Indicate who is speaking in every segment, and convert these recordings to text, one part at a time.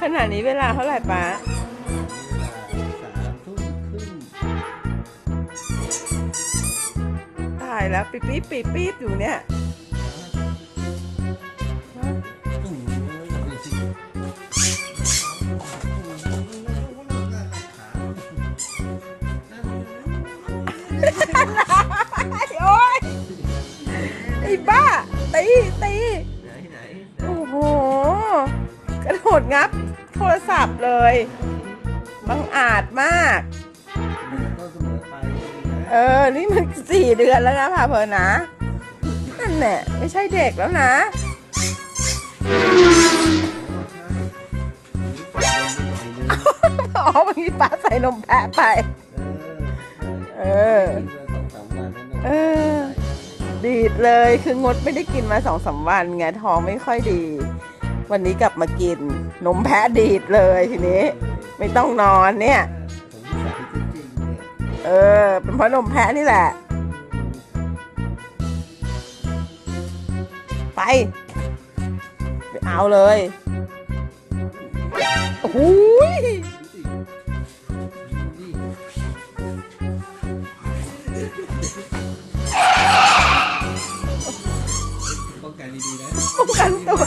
Speaker 1: ขนาดนี้เวลาเท่าไหร่ป้า
Speaker 2: เวลาสามทุ่มครึ่ง
Speaker 1: ตายแล้วปี๊ดปี๊ดปี๊ดปี๊ดอยู่เนี่ย
Speaker 2: อืมเอาสิ
Speaker 1: โอ๊ยไอ้บ้าตีตี ดดงับโทรศัพท์เลยบังอาจมาก
Speaker 2: เอ
Speaker 1: อ นี่มันสี่เดือนแล้วนะพาเพลินนะ นั่นแหละไม่ใช่เด็กแล้วนะ อ๋อเมื่อกี้ป้าใส่นมแพะไป
Speaker 2: เออสองสามวันนั้น
Speaker 1: เออ ดีดเลย คืองดไม่ได้กินมาสองสามวันไงท้องไม่ค่อยดี วันนี้กลับมากินนมแพะดีดเลยทีนี้ ไม่ต้องนอนเนี่ย
Speaker 2: ผมที่สายจริงๆเนี่ย
Speaker 1: เออ เป็นเพราะนมแพะนี่แหละ ไปไปเอาเลยโอ้โหย
Speaker 2: ป้องกันดีๆนะ
Speaker 1: ป้องกันตัว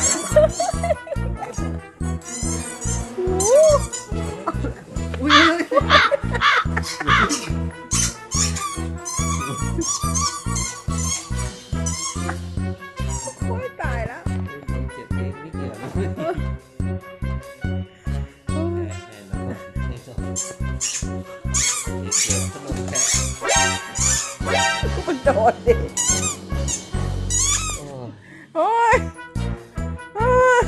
Speaker 2: เกี่ยวขนมแพะ
Speaker 1: มันโดดดิ
Speaker 2: โอ้
Speaker 1: โอ้ย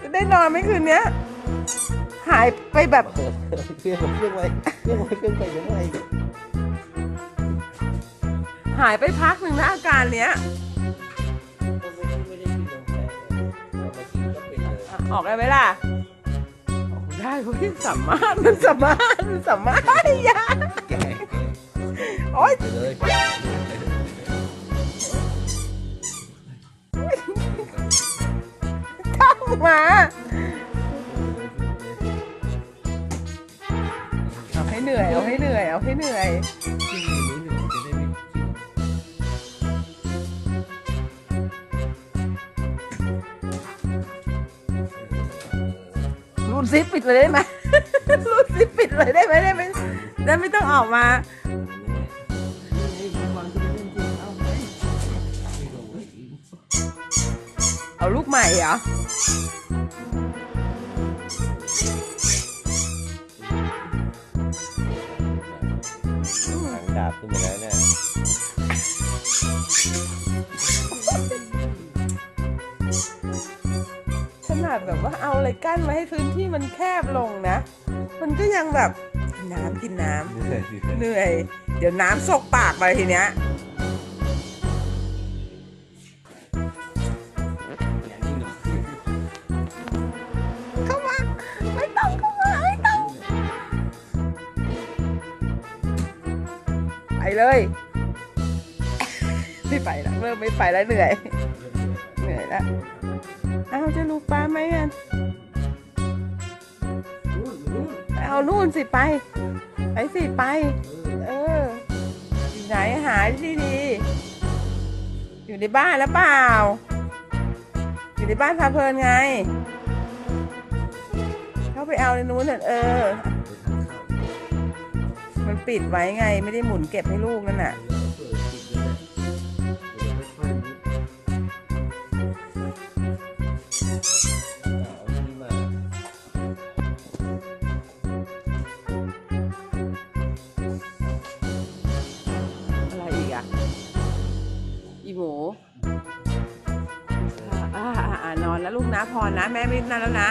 Speaker 1: จะได้นอนไหมคืนเนี้ย หายไปแบบ
Speaker 2: เครื่องเครื่องไว้เครื่องไว้เครื่องไปเดี๋ยวไว้
Speaker 1: หายไปพักหนึ่งนะอาการเนี้ย
Speaker 2: ก็ไม่ได้ไม่ได้กินนมแพะเรามากินก็เป็นเลย
Speaker 1: ออกได้ไหมล่ะ ได้เว้ยสามารถมันสามารถมันสามารถอย่า
Speaker 2: แก่
Speaker 1: โอ๊ย
Speaker 2: ไปเลย
Speaker 1: เข้ามาเอาให้เหนื่อยเอาให้เหนื่อยเอาให้เหนื่อย
Speaker 2: กิง
Speaker 1: รูดซิปปิดเลยได้ไหม รูดซิปปิดเลยได้ไหมได้ไหมได้ไม่ต้องออกมาเอาลูกใหม่เหรอ
Speaker 2: หางดาบขึ้นมาแล้วเนี่ย
Speaker 1: ขนาดแบบว่าเอาอะไรกั้นไว้ให้พื้นที่มันแคบลงนะ มันก็ยังแบบกินน้ำกินน้ำเหนื่อย เดี๋ยวน้ำซกปากไปทีเนี้ยเข้ามาไม่ต้องเข้ามาไม่ต้องไปเลยไม่ไปแล้วเริ่มไม่ไปแล้วเหนื่อย เหนื่อยแล้ว เอาจะลูกปลาไหมอะเอานู่นสิไป ไปสิไป เอออยู่ไหนหาที่ดี อยู่ในบ้านแล้วเปล่า อยู่ในบ้านพาเพลินไง เข้าไปเอาในนู้นเถอะเออ มันปิดไว้ไงไม่ได้หมุนเก็บให้ลูกนั่นน่ะ อะไรอีกอะ อีหมูอ่าอ่านอนแล้วลูกนะพอนะ แม่ไม่นั่นแล้วนะ